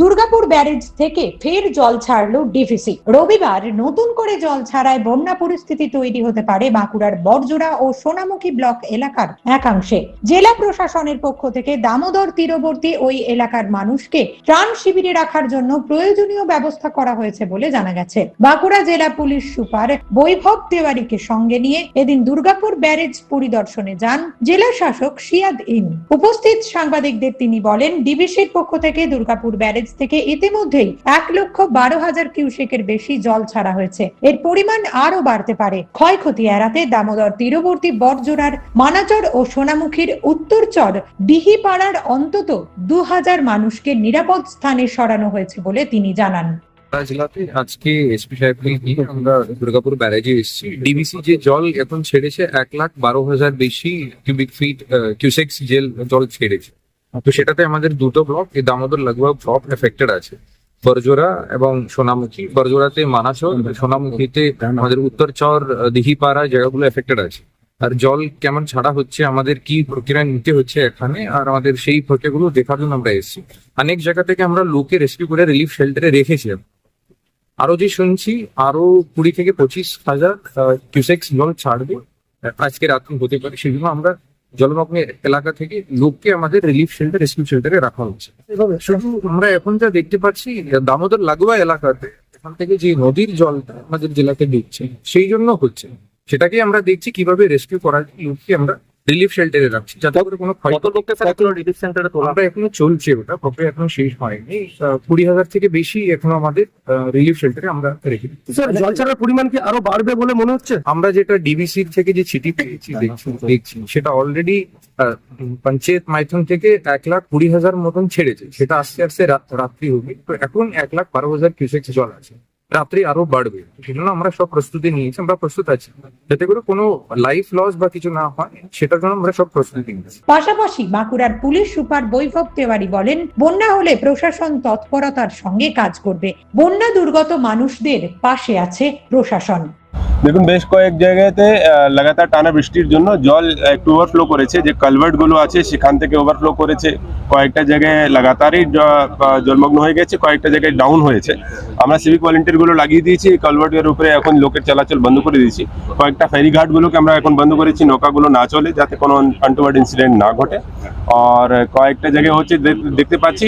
Durgapur barrage থেকে ফের জল ছাড়লো ডিভিসি। রবিবার নতুন করে জল ছাড়ায় বন্যা পরিস্থিতি তৈরি হতে পারে বাঁকুড়ার বড়জোড়া ও সোনামুখী ব্লক এলাকার একাংশে। জেলা প্রশাসনের পক্ষ থেকে দামোদর তীরবর্তী ওই এলাকার মানুষকে ত্রাণ শিবিরে রাখার জন্য প্রয়োজনীয় ব্যবস্থা করা হয়েছে বলে জানা গেছে। বাঁকুড়া জেলা পুলিশ সুপার বৈভব তেওয়ারিকে সঙ্গে নিয়ে এদিন দুর্গাপুর ব্যারেজ পরিদর্শনে যান জেলা শাসক সিয়াদ ইন উপস্থিত সাংবাদিকদের তিনি বলেন ডিবিসির পক্ষ থেকে দুর্গাপুর ব্যারেজ থেকে ইতিমধ্যেই এক লক্ষ বারো হাজার কিউসেকের বেশি জল ছাড়া হয়েছে। এর পরিমাণ আরও বাড়তে পারে। ক্ষয়ক্ষতি এড়াতে দামোদর তীরবর্তী বটজোড়ার মানাচর ও সোনামুখীর উত্তরচর ডিহিপাড়ার অন্তত দু হাজার মানুষকে নিরাপদ স্থানে সরানো হয়েছে বলে তিনি জানান। জেলাতে আজকে এসপি সাহেবকে নিয়ে আমরা দুর্গাপুর ব্যারেজে এসেছি। ডিবিসি যে জল এখন ছেড়েছে, এক লাখ বারো হাজার বেশি কিউবিক ফিট কিউসেক্স জেল জল ছেড়েছে। তো সেটাতে আমাদের দুটো ব্লক এই দামোদর লাগভগ সব এফেক্টেড আছে। বরজোড়া এবং সোনামুখী। বরজোড়াতে মানাচর সোনামুখীতে আমাদের উত্তরচর আহ, দিঘিপাড়া জায়গাগুলো এফেক্টেড আছে। আর জল কেমন ছাড়া হচ্ছে আমাদের কি প্রক্রিয়া নিতে হচ্ছে এখানে আর আমাদের সেই প্রক্রিয়াগুলো দেখার জন্য আমরা এসেছি। অনেক জায়গা থেকে আমরা লোকে রেস্কিউ করে রিলিফ শেল্টারে রেখেছি আরও যে শুনছি আরও কুড়ি থেকে পঁচিশ হাজার কিউসেক্স জল ছাড়বে আজকে রাত্রি হতে পারে। সেই জন্য আমরা জলমগ্ন এলাকা থেকে লোককে আমাদের রিলিফ শেল্টার রেস্কিউ শেল্টারে রাখা হচ্ছে। শুধু আমরা এখন যা দেখতে পাচ্ছি দামোদর লাগোয়া এলাকাতে এখান থেকে যে নদীর জলটা আমাদের জেলাতে দিচ্ছে সেই জন্য হচ্ছে। সেটাকে আমরা দেখছি কীভাবে রেস্কিউ করা লোককে আমরা রিলিফ শেল্টারে রাখছি। যাতে করে কোনো ক্ষয় কত লোককে স্যার এখনও রিলিফ সেন্টারে তোলা? আমরা এখনও চলছে ওটা প্রক্রিয়া এখনও শেষ হয়নি। আহ, কুড়ি হাজার থেকে বেশি এখনও আমাদের রিলিফ শেল্টারে আমরা রেখে দিচ্ছি। স্যার জল ছাড়ার পরিমাণ কি আরও বাড়বে বলে মনে হচ্ছে? আমরা যেটা ডিবিসির থেকে যে চিঠি পেয়েছি দেখছি দেখছি। সেটা অলরেডি পঞ্চায়েত মাইথন থেকে এক লাখ কুড়ি হাজার মতন ছেড়েছে। সেটা আস্তে আস্তে রাত- রাত্রি হবে। তো এখন এক লাখ বারো হাজার কিউসেক্স জল আছে। রাত্রি আরও বাড়বে। সেজন্য আমরা সব প্রস্তুতি নিয়েছি, আমরা প্রস্তুত আছি। যাতে করে কোনো লাইফ লস বা কিছু না হয়, সেটার জন্য আমরা সব প্রস্তুতি নিয়েছি। পাশাপাশি বাঁকুড়ার পুলিশ সুপার বৈভব তেওয়ারি বলেন, বন্যা হলে প্রশাসন তৎপরতার সঙ্গে কাজ করবে। বন্যা দুর্গত মানুষদের পাশে আছে প্রশাসন। দেখুন, বেশ কয়েক জায়গাতে লাগাতার টানা বৃষ্টির জন্য জল একটু ওভারফ্লো করেছে। যে কালভার্টগুলো আছে, সেখান থেকে ওভারফ্লো করেছে। কয়েকটা জায়গায় লাগাতারই জলমগ্ন হয়ে গেছে, কয়েকটা জায়গায় ডাউন হয়েছে। আমরা সিভিক ভলেন্টিয়ারগুলো লাগিয়ে দিয়েছি কালভার্টের উপরে এখন লোকের চলাচল বন্ধ করে দিয়েছি। কয়েকটা ফেরিঘাট গুলোকে আমরা এখন বন্ধ করেছি, নৌকাগুলো না চলে, যাতে কোনো আনটুয়ার্ড ইনসিডেন্ট না ঘটে। আর কয়েকটা জায়গায় হচ্ছে দেখ- দেখতে পাচ্ছি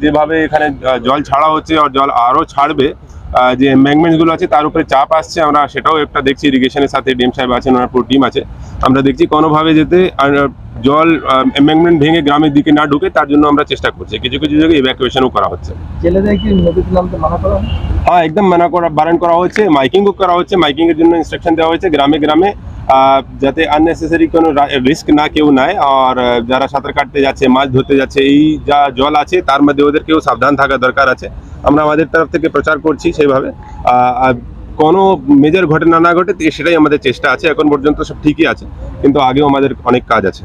যেভাবে এখানে জল ছাড়া হচ্ছে, আর জল আরও ছাড়বে যে এম্বাঙ্কমেন্টগুলো আছে তার উপরে চাপ আসছে। আমরা সেটাও একটা দেখছি ইরিগেশনের সাথে ডিএম সাহেব আছেন ওনার পুরো টিম আছে। আমরা দেখছি কোনোভাবে যেতে আর, জল এম্বাঙ্কমেন্ট ভেঙে গ্রামের দিকে না ঢুকে তার জন্য আমরা চেষ্টা করছি। কিছু কিছু জায়গায় ইভ্যাকুয়েশনও করা হচ্ছে। হয়? একদম মানা করা বারণ করা হচ্ছে মাইকিংও করা হচ্ছে মাইকিং এর জন্য ইনস্ট্রাকশন দেওয়া হয়েছে গ্রামে গ্রামে যাতে আননেসেসারি কোনো রিস্ক না কেউ নেয়। আর যারা সাঁতার কাটতে যাচ্ছে মাছ ধরতে যাচ্ছে এই যা জল আছে তার মধ্যে ওদেরকেও সাবধান থাকা দরকার আছে। আমরা আমাদের তরফ থেকে প্রচার করছি সেইভাবে। আর কোনো মেজর ঘটনা না ঘটে সেটাই আমাদের চেষ্টা আছে। এখন পর্যন্ত সব ঠিকই আছে কিন্তু আগেও আমাদের অনেক কাজ আছে।